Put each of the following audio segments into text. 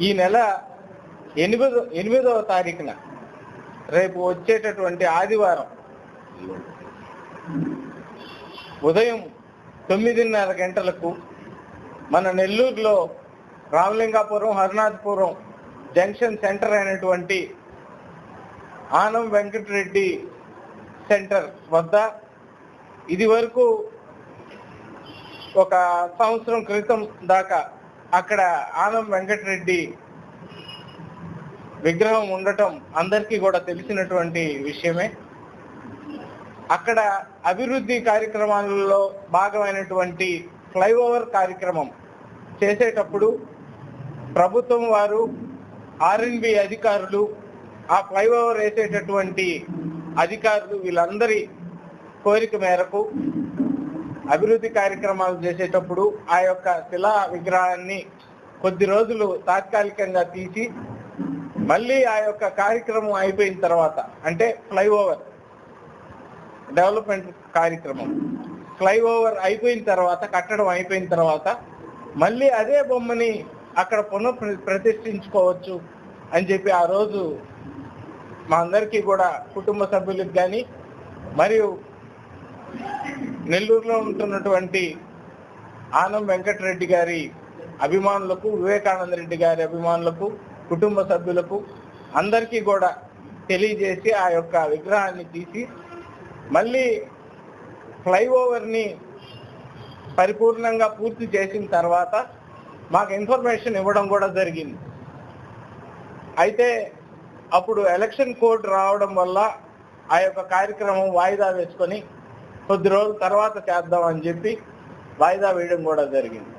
ఈ నెల ఎనిమిదో ఎనిమిదవ తారీఖున రేపు వచ్చేటటువంటి ఆదివారం ఉదయం తొమ్మిదిన్నర గంటలకు మన నెల్లూరులో రామలింగాపురం హరినాథపురం జంక్షన్ సెంటర్ అయినటువంటి ఆనం వెంకటరెడ్డి సెంటర్ వద్ద ఇది వరకు ఒక సంవత్సరం క్రితం దాకా అక్కడ ఆనం వెంకటరెడ్డి విగ్రహం ఉండటం అందరికీ కూడా తెలిసినటువంటి విషయమే. అక్కడ అభివృద్ధి కార్యక్రమాలలో భాగమైనటువంటి ఫ్లైఓవర్ కార్యక్రమం చేసేటప్పుడు ప్రభుత్వం వారు ఆర్ఎన్బి అధికారులు ఆ ఫ్లైఓవర్ వేసేటటువంటి అధికారులు వీళ్ళందరి కోరిక మేరకు అభివృద్ధి కార్యక్రమాలు చేసేటప్పుడు ఆ యొక్క శిలా విగ్రహాన్ని కొద్ది రోజులు తాత్కాలికంగా తీసి మళ్ళీ ఆ యొక్క కార్యక్రమం అయిపోయిన తర్వాత అంటే ఫ్లైఓవర్ డెవలప్మెంట్ కార్యక్రమం. ఫ్లైఓవర్ అయిపోయిన తర్వాత కట్టడం అయిపోయిన తర్వాత మళ్ళీ అదే బొమ్మని అక్కడ పునః ప్ర- ప్రతిష్ఠించుకోవచ్చు అని చెప్పి ఆ రోజు మా అందరికీ కూడా కుటుంబ సభ్యులకు కానీ మరియు నెల్లూరులో ఉంటున్నటువంటి ఆనం వెంకటరెడ్డి గారి అభిమానులకు వివేకానంద రెడ్డి గారి అభిమానులకు కుటుంబ సభ్యులకు అందరికీ కూడా తెలియజేసి ఆ యొక్క విగ్రహాన్ని తీసి మళ్ళీ ఫ్లైఓవర్ని పరిపూర్ణంగా పూర్తి చేసిన తర్వాత మాకు ఇన్ఫర్మేషన్ ఇవ్వడం కూడా జరిగింది. అయితే అప్పుడు ఎలక్షన్ కోడ్ రావడం వల్ల ఆ యొక్క కార్యక్రమం వాయిదా వేసుకొని కొద్ది రోజుల తర్వాత చేద్దాం అని చెప్పి వాయిదా వేయడం కూడా జరిగింది.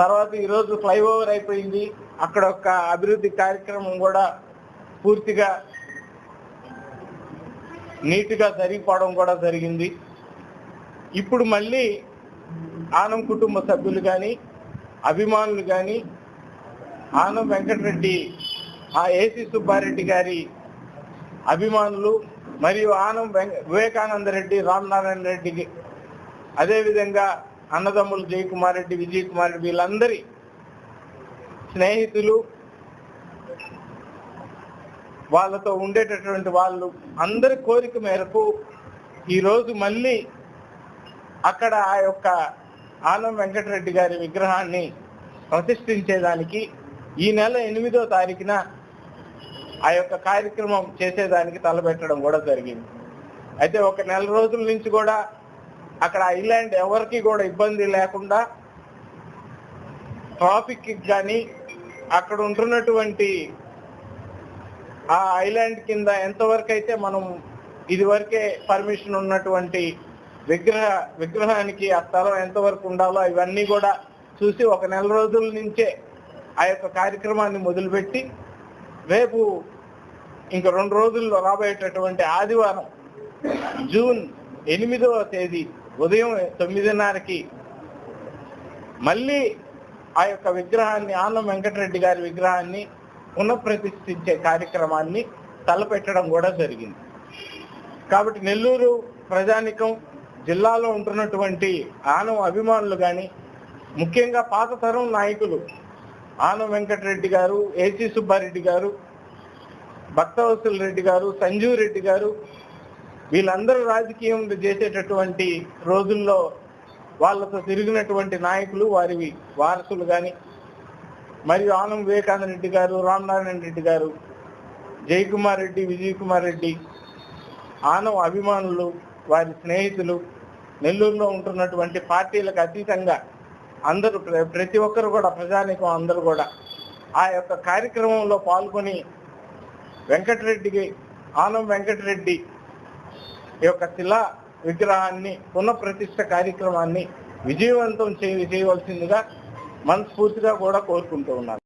తర్వాత ఈరోజు ఫ్లైఓవర్ అయిపోయింది. అక్కడ ఒక అభివృద్ధి కార్యక్రమం కూడా పూర్తిగా నీట్గా జరిగిపోవడం కూడా జరిగింది. ఇప్పుడు మళ్ళీ ఆనం కుటుంబ సభ్యులు కానీ అభిమానులు కానీ ఆనం వెంకటరెడ్డి ఆ ఏసీ సుబ్బారెడ్డి గారి అభిమానులు మరియు ఆనం వెంక- వివేకానంద రెడ్డి రామనారాయణ రెడ్డికి అదేవిధంగా అన్నదమ్ములు జయకుమార్ రెడ్డి విజయ్ కుమార్ రెడ్డి వీళ్ళందరి స్నేహితులు వాళ్ళతో ఉండేటటువంటి వాళ్ళు అందరి కోరిక మేరకు ఈరోజు మళ్ళీ అక్కడ ఆ యొక్క ఆనం వెంకటరెడ్డి గారి విగ్రహాన్ని ప్రతిష్ఠించేదానికి ఈ నెల ఎనిమిదో తారీఖున ఆ యొక్క కార్యక్రమం చేసేదానికి తలపెట్టడం కూడా జరిగింది. అయితే ఒక నెల రోజుల నుంచి కూడా అక్కడ ఐలాండ్ ఎవరికి కూడా ఇబ్బంది లేకుండా ట్రాఫిక్ కానీ అక్కడ ఉంటున్నటువంటి ఆ ఐలాండ్ కింద ఎంతవరకు అయితే మనం ఇదివరకే పర్మిషన్ ఉన్నటువంటి విగ్రహ విగ్రహానికి ఆ స్థలం ఎంతవరకు ఉండాలో ఇవన్నీ కూడా చూసి ఒక నెల రోజుల నుంచే ఆ యొక్క కార్యక్రమాన్ని మొదలుపెట్టి రేపు ఇంక రెండు రోజుల్లో రాబోయేటటువంటి ఆదివారం జూన్ ఎనిమిదవ తేదీ ఉదయం తొమ్మిదిన్నరకి మళ్ళీ ఆ యొక్క విగ్రహాన్ని ఆనం వెంకటరెడ్డి గారి విగ్రహాన్ని పునఃప్రతిష్ఠించే కార్యక్రమాన్ని తలపెట్టడం కూడా జరిగింది. కాబట్టి నెల్లూరు ప్రజానికం జిల్లాలో ఉంటున్నటువంటి ఆనం అభిమానులు కానీ ముఖ్యంగా పాత తరం నాయకులు ఆనం వెంకటరెడ్డి గారు ఏసీ సుబ్బారెడ్డి గారు భక్తవసుల రెడ్డి గారు సంజీవ్ రెడ్డి గారు వీళ్ళందరూ రాజకీయం చేసేటటువంటి రోజుల్లో వాళ్ళతో తిరిగినటువంటి నాయకులు వారి వారసులు కానీ మరియు ఆనం వివేకానంద రెడ్డి గారు రామనారాయణ రెడ్డి గారు జయకుమార్ రెడ్డి విజయ్ కుమార్ రెడ్డి ఆనం అభిమానులు వారి స్నేహితులు నెల్లూరులో ఉంటున్నటువంటి పార్టీలకు అతీతంగా అందరూ ప్ర- ప్రతి ఒక్కరు కూడా ప్రజానికం అందరూ కూడా ఆ యొక్క కార్యక్రమంలో పాల్గొని వెంకటరెడ్డికి ఆనం వెంకటరెడ్డి ఈ యొక్క శిలా విగ్రహాన్ని పునఃప్రతిష్ఠ కార్యక్రమాన్ని విజయవంతం చేయ చేయవలసిందిగా మనస్ఫూర్తిగా కూడా కోరుకుంటూ ఉన్నాను.